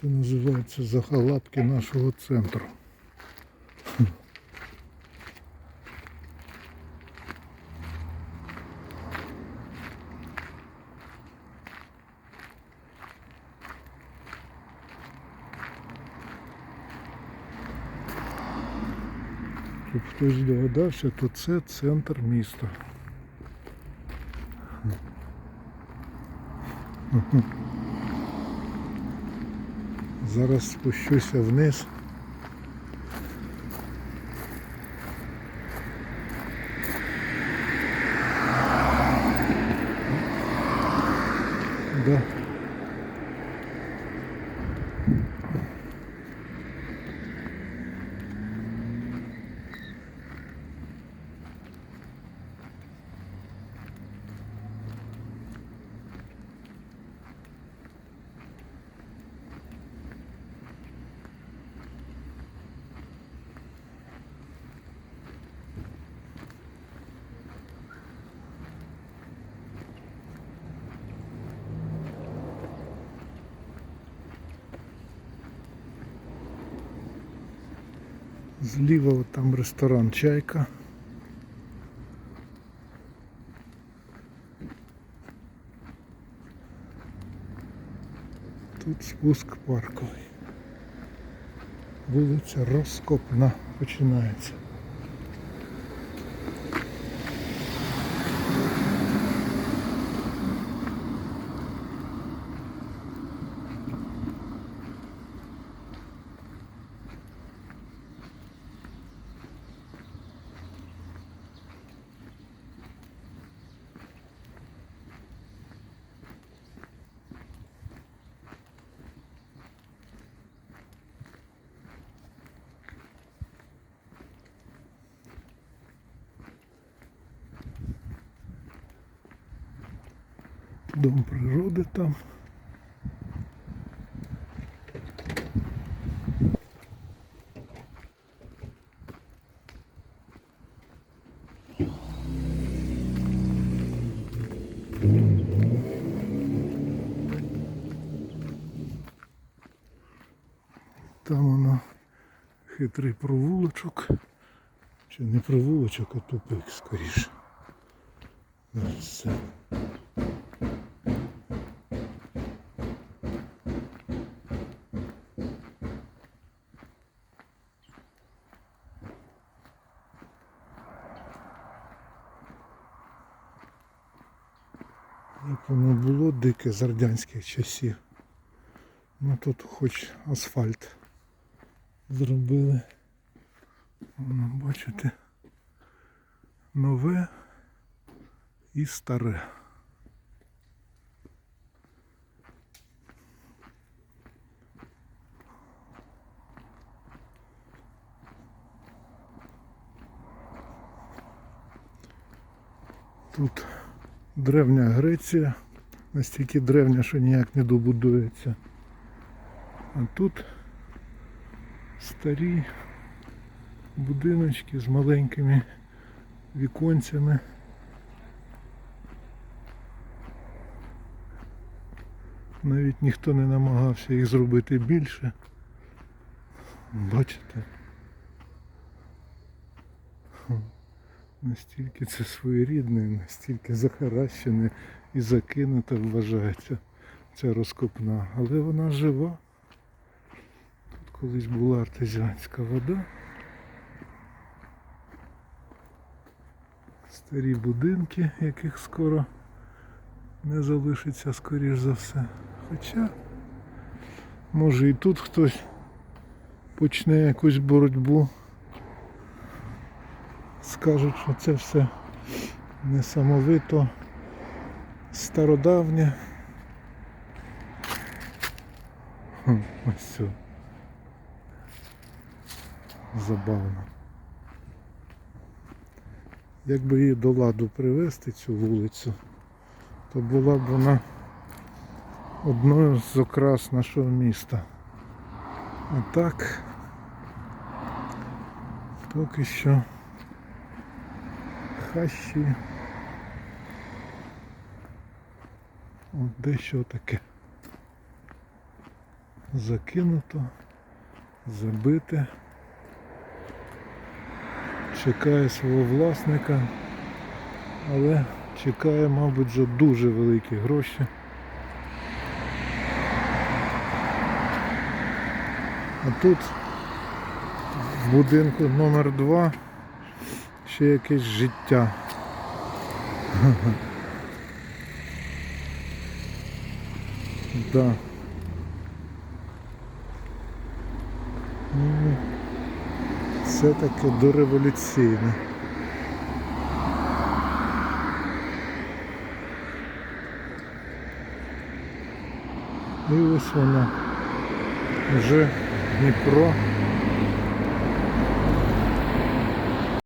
Це називається захалапки нашого центру. Хтось здогадався, то це центр міста. Зараз спущуся вниз. Да. Зліва там ресторан Чайка. Тут спуск парковий. Вулиця Розкопна починається. Дом природи там. Там воно хитрий провулочок. Чи не провулочок, а тупик скоріше. Це. Як воно було дике з радянських часів. Ну тут хоч асфальт зробили. Воно, бачите, нове і старе. Тут древня Греція, настільки древня, що ніяк не добудується. А тут старі будиночки з маленькими віконцями. Навіть ніхто не намагався їх зробити більше. Бачите? Настільки це своєрідне, настільки захаращене і закинуте вважається ця розкопна. Але вона жива. Тут колись була артезіанська вода. Старі будинки, яких скоро не залишиться, скоріш за все. Хоча, може і тут хтось почне якусь боротьбу скажуть, що це все несамовито стародавнє. Ось все. Забавно. Якби її до ладу привезти цю вулицю, то була б вона одною з окрас нашого міста. А так поки що хащі. От дещо таке закинуто, забите, чекає свого власника, але чекає, мабуть, за дуже великі гроші. А тут в будинку номер 2 ще якесь життя. Да. Ну, Це таке дореволюційне. І ось вона вже Дніпро.